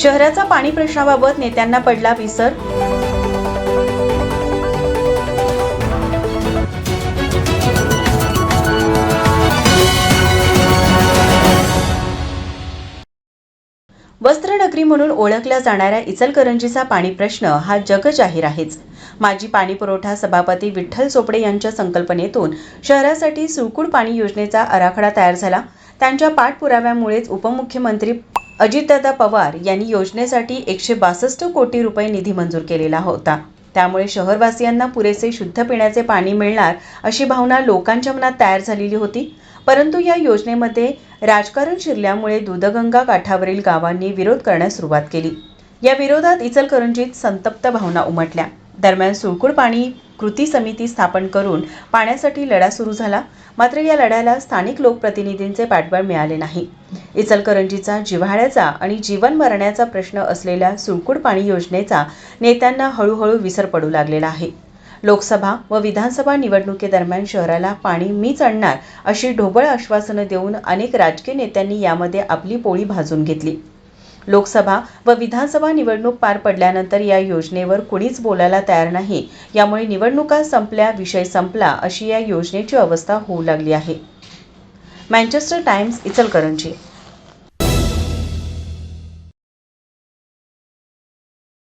शहराचा पाणी प्रश्नाबाबत नेत्यांना पडला विसर. वस्त्रनगरी म्हणून ओळखल्या जाणाऱ्या इचलकरंजीचा पाणी प्रश्न हा जगजाहीर आहेच. माजी पाणी पुरवठा सभापती विठ्ठल चोपडे यांच्या संकल्पनेतून शहरासाठी सुकूड पाणी योजनेचा आराखडा तयार झाला. त्यांच्या पाठपुराव्यामुळेच उपमुख्यमंत्री अजितदादा पवार यांनी योजनेसाठी एकशे बासष्ट कोटी रुपये निधी मंजूर केलेला होता. त्यामुळे शहरवासियांना पुरेसे शुद्ध पिण्याचे पाणी मिळणार अशी भावना लोकांच्या मनात तयार झालेली होती. परंतु या योजनेमध्ये राजकारण शिरल्यामुळे दूधगंगा काठावरील गावांनी विरोध करण्यास सुरुवात केली. या विरोधात इचलकरंजीत संतप्त भावना उमटल्या. दरम्यान सुळकुळ पाणी कृती समिती स्थापन करून पाण्यासाठी लढा सुरू झाला. मात्र या लढ्याला स्थानिक लोकप्रतिनिधींचे पाठबळ मिळाले नाही. इचलकरंजीचा जिव्हाळ्याचा आणि जीवन मरण्याचा प्रश्न असलेल्या सुळकूड पाणी योजनेचा नेत्यांना हळूहळू विसर पडू लागलेला आहे. लोकसभा व विधानसभा निवडणुकीदरम्यान शहराला पाणी मीच आणणार अशी ढोबळ आश्वासनं देऊन अनेक राजकीय नेत्यांनी यामध्ये आपली पोळी भाजून घेतली. लोकसभा व विधानसभा निवडणूक पार पडल्यानंतर या योजनेवर कुणीच बोलायला तयार नाही. यामुळे निवडणुका संपल्या विषय संपला अशी या योजनेची अवस्था होऊ लागली आहे. Manchester times Ichalkaranji